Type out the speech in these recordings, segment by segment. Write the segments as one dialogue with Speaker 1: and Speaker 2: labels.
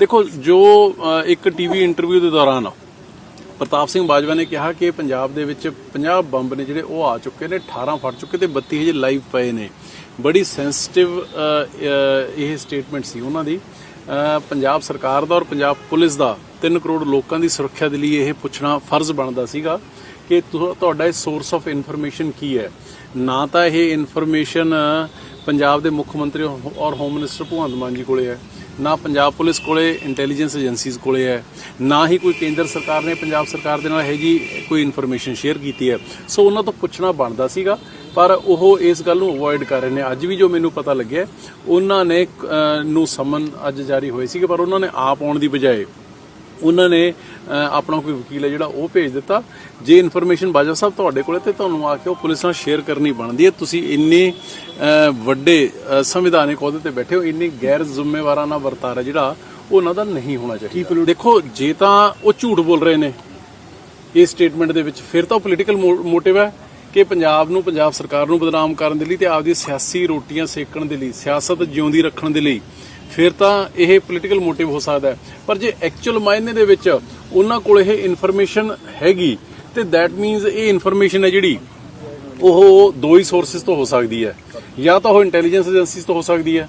Speaker 1: ਦੇਖੋ ਜੋ ਅ, ਇੱਕ ਟੀਵੀ ਇੰਟਰਵਿਊ ਦੇ ਦੌਰਾਨ ਪ੍ਰਤਾਪ ਸਿੰਘ ਬਾਜਵਾ ਨੇ ਕਿਹਾ ਕਿ ਪੰਜਾਬ ਦੇ ਵਿੱਚ 50 ਬੰਬ ਨੇ ਜਿਹੜੇ ਉਹ ਆ ਚੁੱਕੇ ਨੇ 18 ਫਟ ਚੁੱਕੇ ਤੇ 32 ਹਜੇ ਲਾਈਵ ਪਏ ਨੇ। ਬੜੀ ਸੈਂਸਿਟਿਵ ਇਹ ਸਟੇਟਮੈਂਟ ਸੀ ਉਹਨਾਂ ਦੀ। ਪੰਜਾਬ ਸਰਕਾਰ ਦਾ ਔਰ ਪੰਜਾਬ ਪੁਲਿਸ ਦਾ 3 ਕਰੋੜ ਲੋਕਾਂ ਦੀ ਸੁਰੱਖਿਆ ਦੇ ਲਈ ਇਹ ਪੁੱਛਣਾ ਫਰਜ਼ ਬਣਦਾ ਸੀਗਾ ਕਿ ਤੁਹਾਡਾ ਇਹ ਸੋਰਸ ਆਫ ਇਨਫੋਰਮੇਸ਼ਨ ਕੀ ਹੈ? ਨਾ ਤਾਂ ਇਹ ਇਨਫੋਰਮੇਸ਼ਨ ਪੰਜਾਬ ਦੇ ਮੁੱਖ ਮੰਤਰੀ ਔਰ ਹੋਮ ਮਿਨਿਸਟਰ ਭਗਵੰਤ ਮਾਨ ਜੀ ਕੋਲੇ ਹੈ। ਨਾ ਪੰਜਾਬ ਪੁਲਿਸ ਕੋਲੇ ਇੰਟੈਲੀਜੈਂਸ ਏਜੰਸੀਜ਼ ਕੋਲੇ ਹੈ, ਨਾ ਹੀ ਕੋਈ ਕੇਂਦਰ ਸਰਕਾਰ ਨੇ ਪੰਜਾਬ ਸਰਕਾਰ ਦੇ ਨਾਲ ਹੈ ਜੀ ਕੋਈ ਇਨਫੋਰਮੇਸ਼ਨ ਸ਼ੇਅਰ ਕੀਤੀ ਹੈ। ਸੋ ਉਹਨਾਂ ਤੋਂ ਪੁੱਛਣਾ ਬਣਦਾ ਸੀਗਾ, ਪਰ ਉਹ ਇਸ ਗੱਲ ਨੂੰ ਅਵੋਇਡ ਕਰ ਰਹੇ ਨੇ। ਅੱਜ ਵੀ ਜੋ ਮੈਨੂੰ ਪਤਾ ਲੱਗਿਆ, ਉਹਨਾਂ ਨੇ ਨੂੰ ਸਮਨ ਅੱਜ ਜਾਰੀ ਹੋਏ ਸੀਗੇ, ਪਰ ਉਹਨਾਂ ਨੇ ਆਪ ਆਉਣ ਦੀ ਬਜਾਏ ਉਹਨਾਂ ਨੇ ਆਪਣਾ ਕੋਈ ਵਕੀਲ ਹੈ ਜਿਹੜਾ ਉਹ ਭੇਜ ਦਿੱਤਾ। ਜੇ ਇਨਫੋਰਮੇਸ਼ਨ ਬਾਜਵਾ ਸਾਹਿਬ ਤੁਹਾਡੇ ਕੋਲੇ ਤੇ ਤੁਹਾਨੂੰ ਆ ਕੇ ਉਹ ਪੁਲਿਸ ਨਾਲ ਸ਼ੇਅਰ ਕਰਨੀ ਬਣਦੀ ਹੈ। ਤੁਸੀਂ ਇੰਨੇ ਵੱਡੇ ਸੰਵਿਧਾਨਿਕ ਅਹੁਦੇ ਤੇ ਬੈਠੇ ਹੋ ਇੰਨੀ ਗੈਰ ਜ਼ਿੰਮੇਵਾਰਾਨਾ ਵਰਤਾਰਾ ਜਿਹੜਾ ਉਹ ਉਹਨਾਂ ਦਾ ਨਹੀਂ ਹੋਣਾ ਚਾਹੀਦਾ। ਦੇਖੋ ਜੇ ਤਾਂ ਉਹ ਝੂਠ ਬੋਲ ਰਹੇ ਨੇ ਇਸ ਸਟੇਟਮੈਂਟ ਦੇ ਵਿੱਚ ਫਿਰ ਤਾਂ ਪੋਲੀਟੀਕਲ ਮੋਟਿਵ ਹੈ ਕਿ ਪੰਜਾਬ ਨੂੰ ਪੰਜਾਬ ਸਰਕਾਰ ਨੂੰ ਬਦਨਾਮ ਕਰਨ ਦੇ ਲਈ ਤੇ ਆਪਦੀ ਸਿਆਸੀ ਰੋਟੀਆਂ ਸੇਕਣ ਦੇ ਲਈ ਸਿਆਸਤ ਜਿਉਂਦੀ ਰੱਖਣ ਦੇ ਲਈ ਫਿਰ ਤਾਂ ਇਹ ਪੋਲੀਟੀਕਲ ਮੋਟਿਵ ਹੋ ਸਕਦਾ ਪਰ ਜੇ ਐਕਚੁਅਲ ਮਾਇਨੇ ਦੇ ਵਿੱਚ ਉਹਨਾਂ ਕੋਲ ਇਹ ਇਨਫੋਰਮੇਸ਼ਨ ਹੈਗੀ, ਤੇ ਥੈਟ ਮੀਨਸ ਇਹ ਇਨਫੋਰਮੇਸ਼ਨ ਹੈ ਜਿਹੜੀ, ਉਹ ਦੋ ਹੀ ਸੋਰਸਸ ਤੋਂ ਹੋ ਸਕਦੀ ਹੈ। ਜਾਂ ਤਾਂ ਉਹ ਇੰਟੈਲੀਜੈਂਸ ਏਜੰਸੀਜ਼ ਤੋਂ ਹੋ ਸਕਦੀ ਹੈ।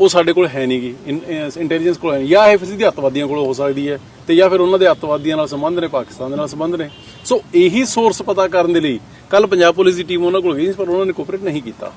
Speaker 1: ਉਹ ਸਾਡੇ ਕੋਲ ਹੈ ਨਹੀਂਗੀ ਇੰਟੈਲੀਜੈਂਸ ਕੋਲ ਹੈ ਜਾਂ ਇਹ ਫਿਰ ਸਿੱਧੀ ਅੱਤਵਾਦੀਆਂ ਕੋਲ ਹੋ ਸਕਦੀ ਹੈ, ਤੇ ਜਾਂ ਫਿਰ ਉਹਨਾਂ ਦੇ ਅੱਤਵਾਦੀਆਂ ਨਾਲ ਸੰਬੰਧ ਨੇ, ਪਾਕਿਸਤਾਨ ਦੇ ਨਾਲ ਸੰਬੰਧ ਨੇ। ਸੋ ਇਹੀ ਸੋਰਸ ਪਤਾ ਕਰਨ ਦੇ ਲਈ ਕੱਲ ਪੰਜਾਬ ਪੁਲਿਸ ਦੀ ਟੀਮ ਉਹਨਾਂ ਕੋਲ ਗਈ ਸੀ, ਪਰ ਉਹਨਾਂ ਨੇ ਕੋਪਰੇਟ ਨਹੀਂ ਕੀਤਾ।